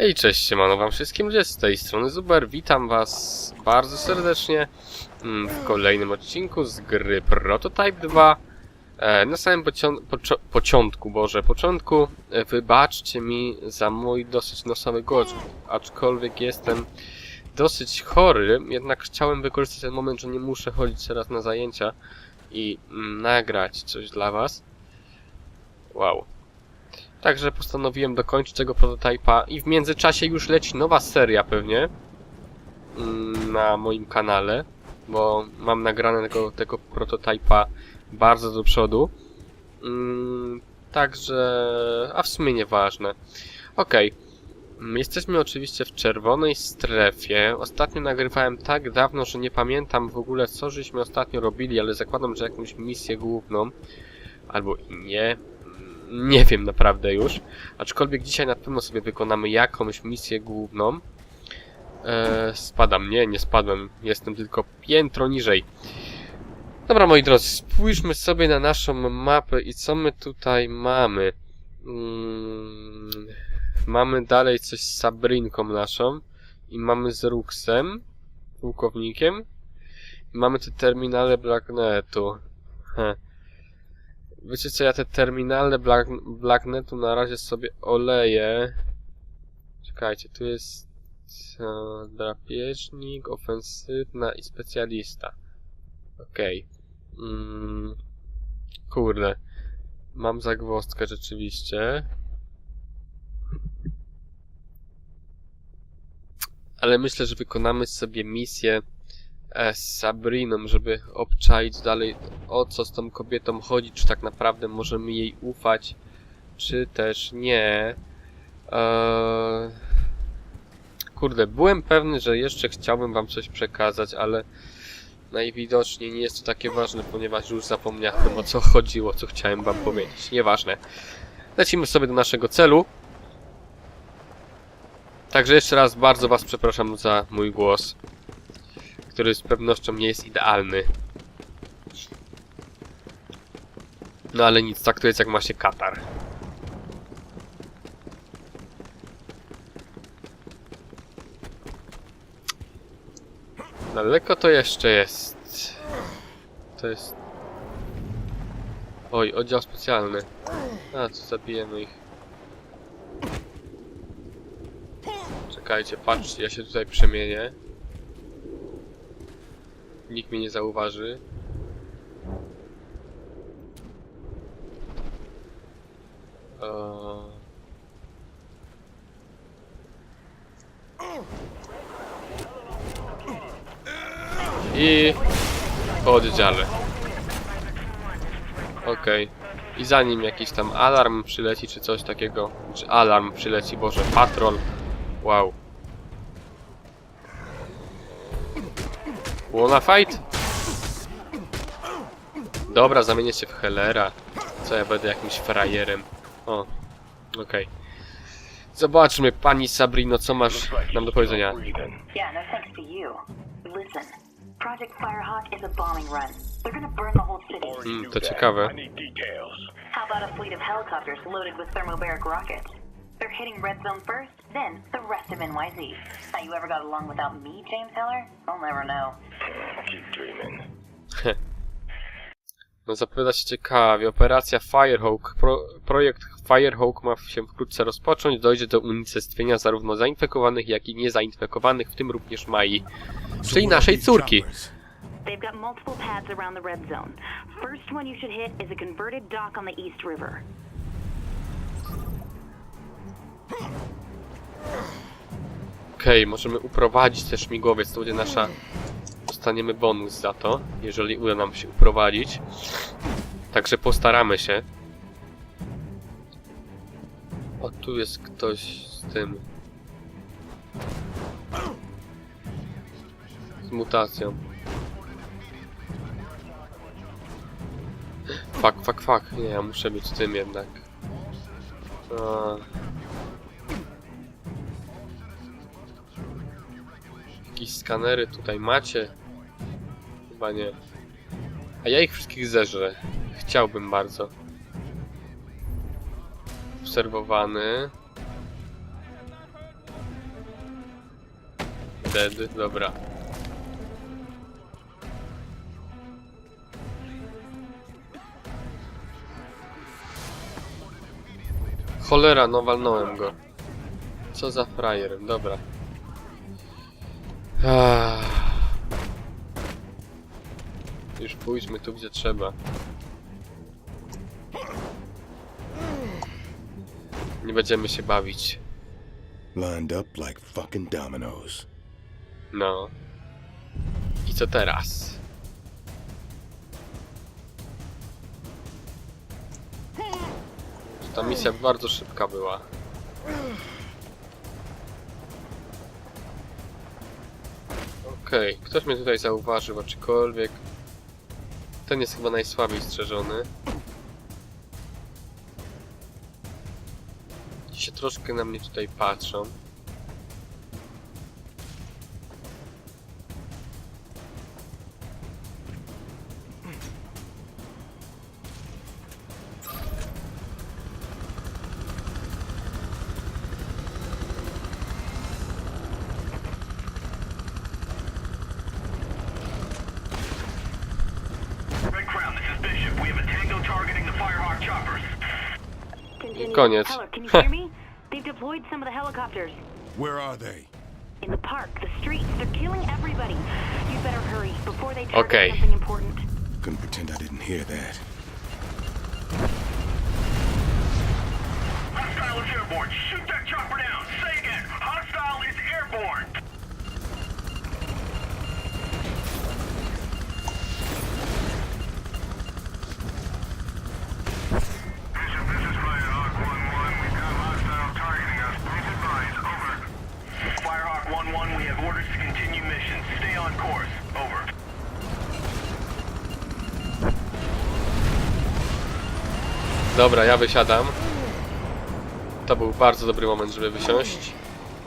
Hej, cześć, siemano wam wszystkim ludzie z tej strony Zuber, witam was bardzo serdecznie mm, w kolejnym odcinku z gry Prototype 2. E, na samym początku, boże, początku, e, wybaczcie mi za mój dosyć nosowy głos, aczkolwiek jestem dosyć chory, jednak chciałem wykorzystać ten moment, że nie muszę chodzić teraz na zajęcia i mm, nagrać coś dla was. Wow. Także postanowiłem dokończyć tego prototypa i w międzyczasie już leci nowa seria pewnie mm, na moim kanale, bo mam nagrane tego, tego prototypa bardzo do przodu. Mm, Także, a w sumie nieważne. Okej. Mm, Jesteśmy oczywiście w czerwonej strefie. Ostatnio nagrywałem tak dawno, że nie pamiętam w ogóle co żeśmy ostatnio robili, ale zakładam, że jakąś misję główną. Albo nie. Nie wiem naprawdę już. Aczkolwiek dzisiaj na pewno sobie wykonamy jakąś misję główną. E, spadam. Nie, nie spadłem. Jestem tylko piętro niżej. Dobra, moi drodzy, spójrzmy sobie na naszą mapę i co my tutaj mamy. Mm, mamy dalej coś z Sabrinką naszą i mamy z Ruxem, pułkownikiem. I mamy te terminale Blacknetu. Heh. Wiecie co, ja te terminale Black, Blacknetu na razie sobie oleję. Czekajcie, tu jest e, drapieżnik, ofensywna i specjalista. Okej. Mm, kurde. Mam zagwozdkę rzeczywiście. Ale myślę, że wykonamy sobie misję z Sabriną, żeby obczaić dalej o co z tą kobietą chodzi, czy tak naprawdę możemy jej ufać, czy też nie. Eee... Kurde, byłem pewny, że jeszcze chciałbym wam coś przekazać, ale najwidoczniej nie jest to takie ważne, ponieważ już zapomniałem o co chodziło, co chciałem wam powiedzieć. Nieważne. Lecimy sobie do naszego celu. Także jeszcze raz bardzo was przepraszam za mój głos, który z pewnością nie jest idealny. No ale nic, tak to jest jak ma się katar. Daleko to jeszcze jest. To jest... Oj, oddział specjalny. A, to zabijemy ich. Czekajcie, patrzcie, ja się tutaj przemienię. Nikt mnie nie zauważy. Eee... I po oddziale. Okej. I zanim jakiś tam alarm przyleci, czy coś takiego, czy alarm przyleci, Boże, patrol. Wow. Wanna fight? Dobra, zamienię się w Hellera. Co ja będę jakimś frajerem. O, okej. Zobaczmy, pani Sabrino, co masz nam do powiedzenia. Yeah, no thanks to you. Listen, Project Firehawk is a bombing run. They're gonna burn the whole city. Mm, to ciekawe. How about a fleet of helicopters loaded with thermobaric rockets? They're hitting Red Zone first, then the rest of NYZ. How you ever got along without me, James Heller? I'll never know. Keep dreaming. No zapowiada się ciekawie. Operacja Firehawk. Pro, projekt Firehawk ma się wkrótce rozpocząć. Dojdzie do unicestwienia zarówno zainfekowanych, jak i niezainfekowanych, w tym również Mai. Czyli naszej córki. They've got multiple paths around the Red Zone. First one you should hit is a converted dock on the East River. Okej, możemy uprowadzić też śmigłowiec. To będzie nasza... Dostaniemy bonus za to, jeżeli uda nam się uprowadzić. Także postaramy się. O, tu jest ktoś z tym... Z mutacją. Fuck, fuck, fuck. Nie, ja muszę być tym jednak. A. Jakieś skanery tutaj macie? Chyba nie. A ja ich wszystkich zeżrę. Chciałbym bardzo. Obserwowany. Dead, dobra. Cholera, no walnąłem go. Co za frajer, dobra. Ah. Już pójdźmy tu, gdzie trzeba. Nie będziemy się bawić. Lined up like fucking dominoes. No. I co teraz? Ta misja bardzo szybka była. Okej, ktoś mnie tutaj zauważył, aczkolwiek ten jest chyba najsłabiej strzeżony. Ci się troszkę na mnie tutaj patrzą. Koniec. Heller, can you hear me? They've deployed some of the helicopters. Where are they? In the park, the streets, they're killing everybody. You better hurry before they target Okay. something important. Couldn't pretend I didn't hear that. Hostile is airborne. Shoot that chopper down. Say again. Hostile is airborne. 1-1, we have orders to continue mission. Stay on course. Over. Dobra, ja wysiadam. To był bardzo dobry moment, żeby wysiąść.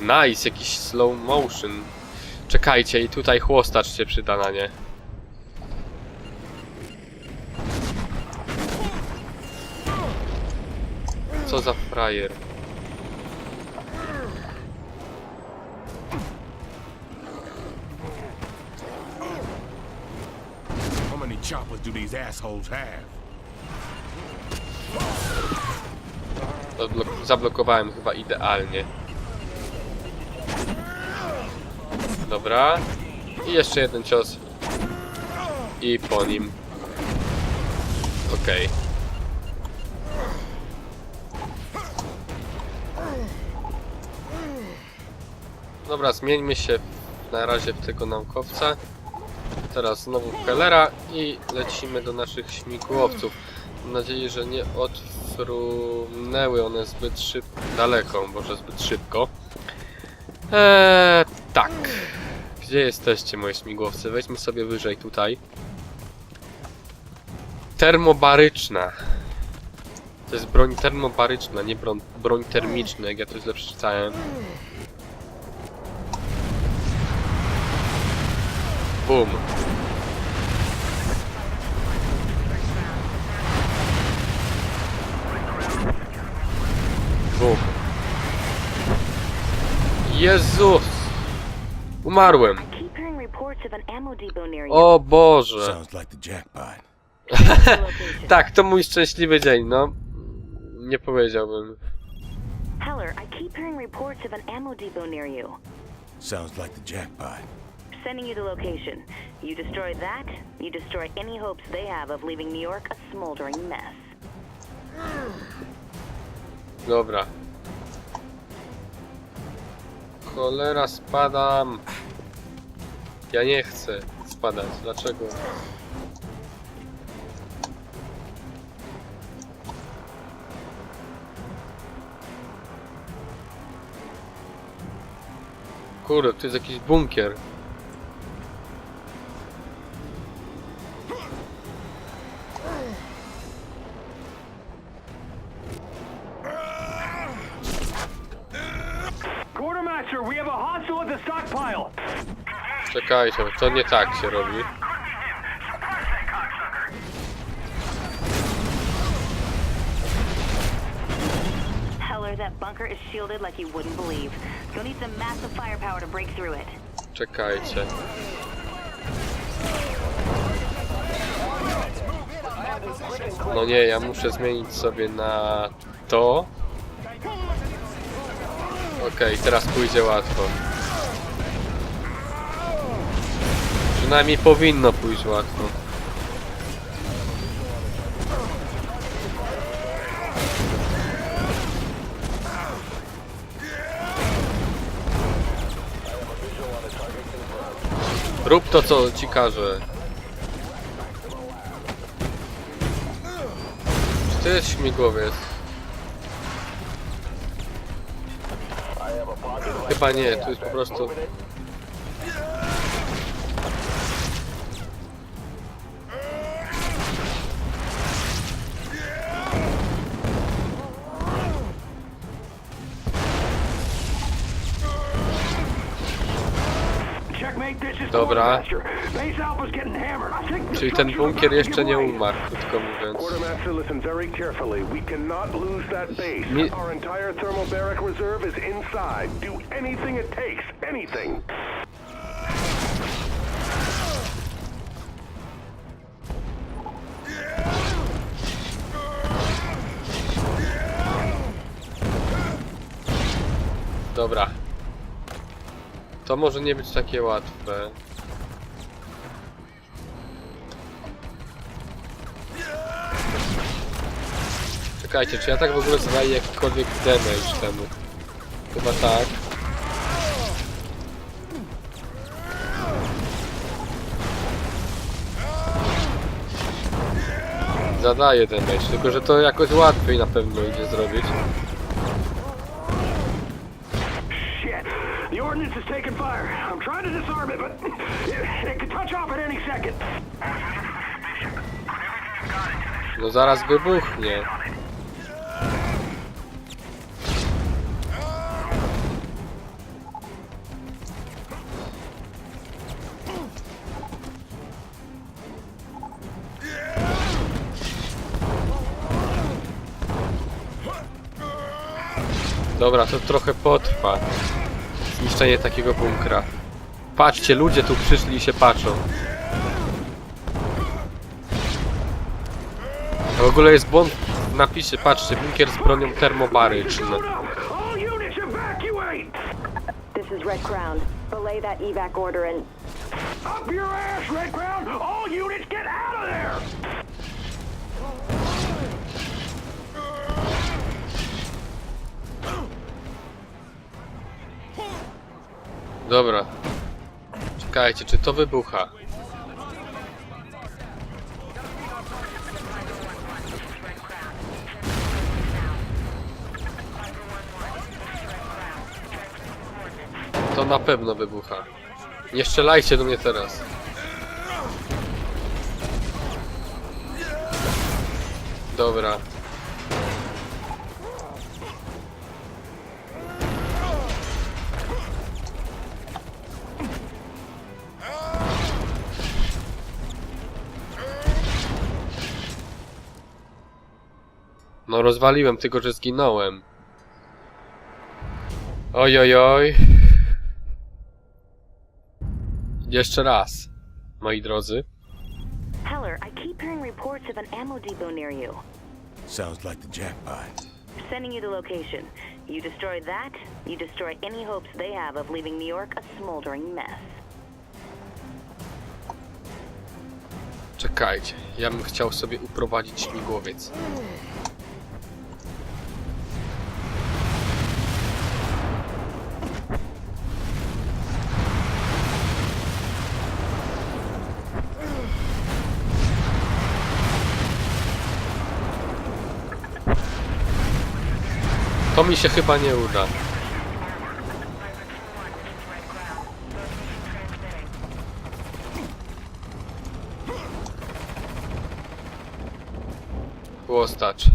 Nice, jakiś slow motion. Czekajcie, i tutaj chłostacz się przyda na nie. Co za frajer. Do these assholes have? Zablokowałem chyba idealnie. Dobra. I jeszcze jeden cios. I po nim. Okej. Dobra, zmieńmy się na razie w tego naukowca. Teraz znowu w Hellera i lecimy do naszych śmigłowców. Mam nadzieję, że nie odfrunęły one zbyt szybko, daleko, może zbyt szybko. Eee, tak. Gdzie jesteście moje śmigłowce? Wejdźmy sobie wyżej tutaj. Termobaryczna. To jest broń termobaryczna, nie broń, broń termiczna, jak ja to źle przeczytałem. Bum. Jezus! Umarłem. Keep hearing reports of an ammo depot near you. O Boże. Sounds like the jackpot. Location. Tak, to mój szczęśliwy dzień, no. Nie powiedziałbym. Heller, I keep hearing reports of an ammo depot near you. Sounds like the jackpot. Sending you the location. You destroy that, you destroy any hopes they have of leaving New York a smoldering mess. Dobra. Cholera, spadam. Ja nie chcę spadać. Dlaczego? Kurde, tu jest jakiś bunkier. Czekajcie, to nie tak się robi. Surprise that cocksucker. Heller, that bunker is shielded like you wouldn't believe. You'll need some massive firepower to break through it. Czekajcie. No nie, ja muszę zmienić sobie na to. Okej, teraz pójdzie łatwo. Przynajmniej powinno pójść łatwo. Rób to, co ci każę. Czy to jest śmigłowiec? Chyba nie, to jest po prostu... the Czyli ten bunkier jeszcze nie umarł, krótko mówiąc. Anything. Dobra. To może nie być takie łatwe. Czekajcie, czy ja tak w ogóle zadaję jakikolwiek damage temu? Chyba tak. Zadaję damage, tylko że to jakoś łatwiej na pewno idzie zrobić. Shit. The ordnance is taking fire. I'm trying to disarm it, but it, it could touch off at any second. No zaraz wybuchnie. Dobra, to trochę potrwa. Zniszczenie takiego bunkra. Patrzcie, ludzie tu przyszli i się patrzą. A w ogóle jest błąd w napisie, patrzcie, bunkier z bronią termobaryczną. This is Red Crown. Belay that evac order and Up your ass, Red Crown. All units get out of there. Dobra. Czekajcie, czy to wybucha? To na pewno wybucha. Nie strzelajcie do mnie teraz. Dobra. Rozwaliłem, tylko że zginąłem. Oj, oj, oj. Jeszcze raz, moi drodzy. Heller, I keep hearing reports of an ammo depot near you. Sounds like the jackpot. Sending you the location. You destroy that, you destroy any hopes they have of leaving New York a smoldering mess. Czekajcie, ja bym chciał sobie uprowadzić śmigłowiec. Mi się chyba nie uda. Było stać.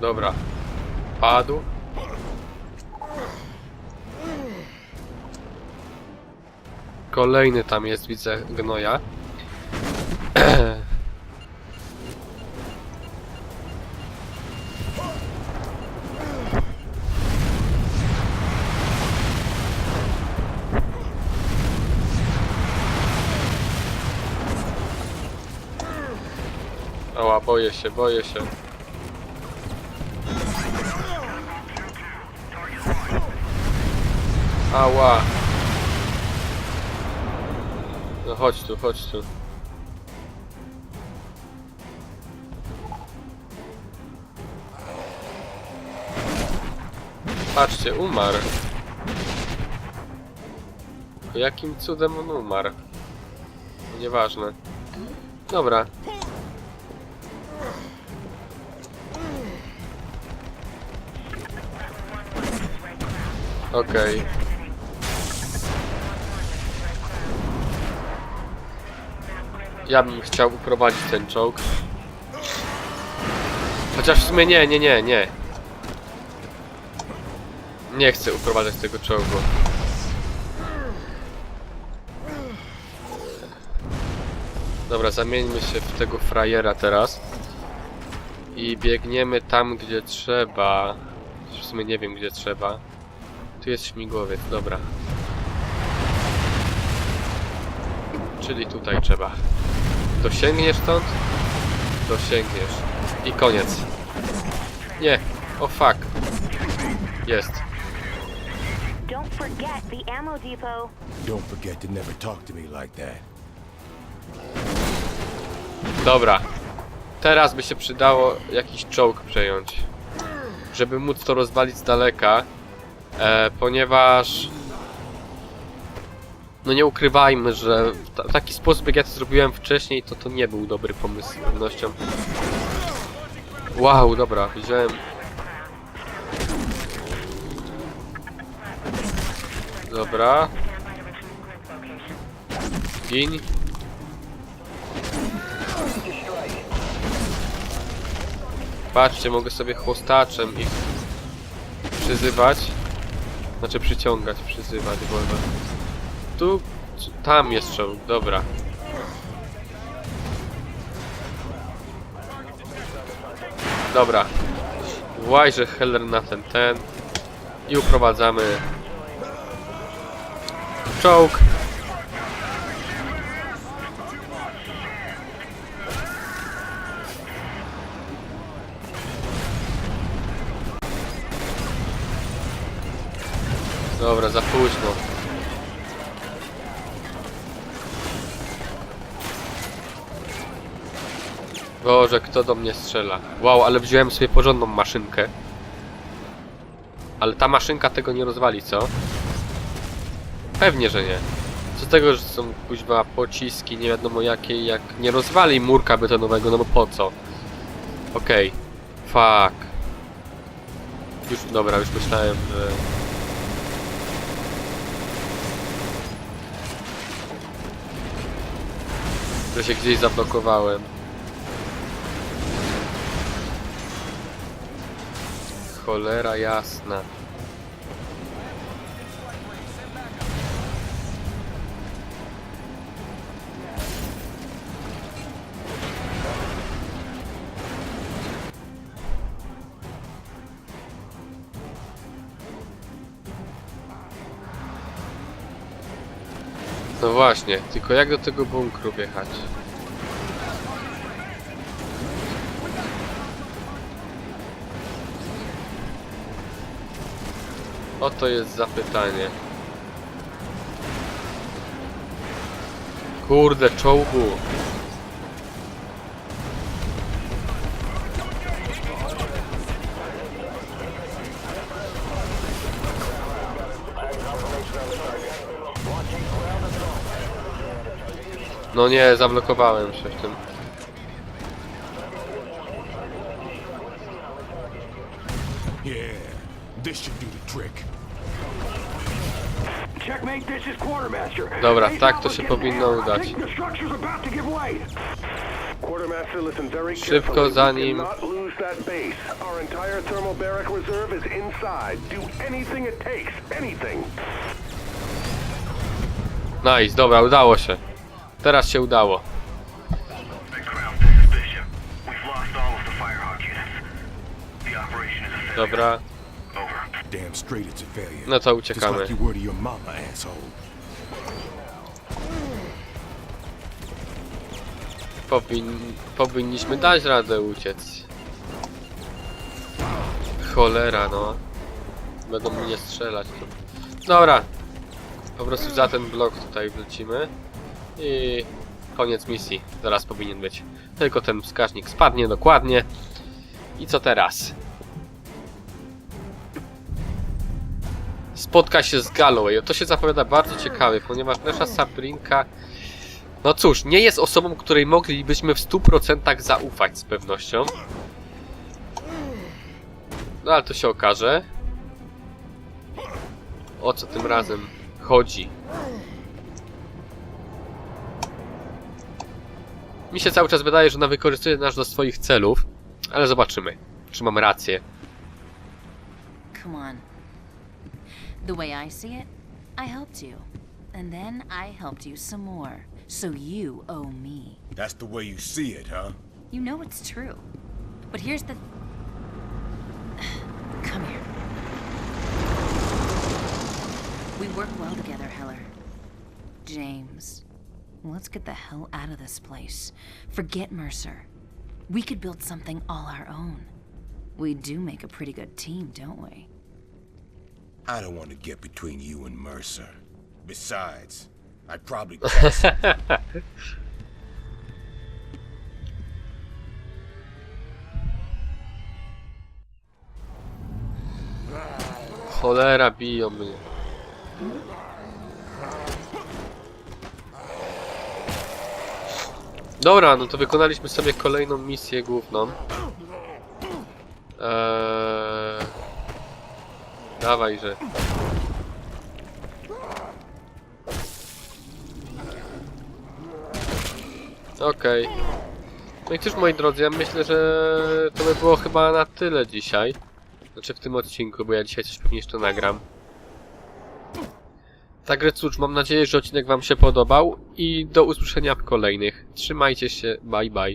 Dobra. Padł. Kolejny tam jest, widzę, gnoja. Boję się, boję się. Ała. No chodź tu, chodź tu. Patrzcie, umarł. Jakim cudem on umarł? Nieważne. Dobra. Okej. Ja bym chciał uprowadzić ten czołg. Chociaż w sumie nie, nie, nie, nie. Nie chcę uprowadzać tego czołgu. Dobra, zamieńmy się w tego frajera teraz. I biegniemy tam, gdzie trzeba. W sumie nie wiem, gdzie trzeba. Tu jest śmigłowiec, dobra. Czyli tutaj trzeba. Dosięgniesz stąd? Dosięgniesz. I koniec. Nie. O fuck. Jest. Don't forget the ammo depot. Don't forget to never talk to me like that. Dobra. Teraz by się przydało jakiś czołg przejąć. Żeby móc to rozwalić z daleka. E, ponieważ... No nie ukrywajmy, że w ta- taki sposób jak ja to zrobiłem wcześniej, to to nie był dobry pomysł z pewnością. Wow, dobra, wziąłem... Dobra. Gin. Patrzcie, mogę sobie chłostaczem ich przyzywać. Znaczy przyciągać, przyzywać, wolno. Tu, tam jest czołg, dobra. Dobra. Włajże Heller na ten, ten. I uprowadzamy czołg. Dobra, za późno. Boże, kto do mnie strzela? Wow, ale wziąłem sobie porządną maszynkę. Ale ta maszynka tego nie rozwali, co? Pewnie, że nie. Co tego, że są kuźwa pociski, nie wiadomo jakie, jak nie rozwali murka betonowego, no bo po co? Okej. Fuck. Już, dobra, już myślałem, że... że się gdzieś zablokowałem. Cholera jasna. Właśnie, tylko jak do tego bunkru wjechać? Oto jest zapytanie. Kurde, czołgu. No nie, zablokowałem się w tym. Yeah, this should do the trick. Checkmate, this is Quartermaster. Dobra, tak to się powinno udać. Quartermaster, listen very Szybko carefully. zanim- We cannot lose that base. Our entire thermobaric reserve is inside. Do anything it takes. Anything. Nice, dobra, udało się. Teraz się udało. Dobra, no to uciekamy. Powin... Powinniśmy dać radę uciec. Cholera, no. Będą mnie strzelać. Dobra. Po prostu za ten blok tutaj wlecimy. I koniec misji. Zaraz powinien być. Tylko ten wskaźnik spadnie dokładnie. I co teraz? Spotka się z Galloway. To się zapowiada bardzo ciekawie, ponieważ nasza Sabrinka no cóż, nie jest osobą, której moglibyśmy w 100% zaufać z pewnością. No ale to się okaże. O co tym razem chodzi? Mi się cały czas wydaje, że ona wykorzystuje nas do swoich celów, ale zobaczymy, czy mam rację. Come on. The way I see it, I helped you. And then I helped you some more. So you owe me. That's the way you see it, huh? You know it's true. But here's the. Come here. We work well together, Heller. James, let's get the hell out of this place. Forget Mercer. We could build something all our own. We do make a pretty good team, don't we? I don't want to get between you and Mercer. Besides, I'd probably Cholera, biją mnie. Dobra, no to wykonaliśmy sobie kolejną misję główną. Eee... Dawaj, że... Okej. No i cóż, moi drodzy, ja myślę, że to by było chyba na tyle dzisiaj. Znaczy w tym odcinku, bo ja dzisiaj coś pewnie jeszcze nagram. Także cóż, mam nadzieję, że odcinek wam się podobał i do usłyszenia w kolejnych. Trzymajcie się, bye bye.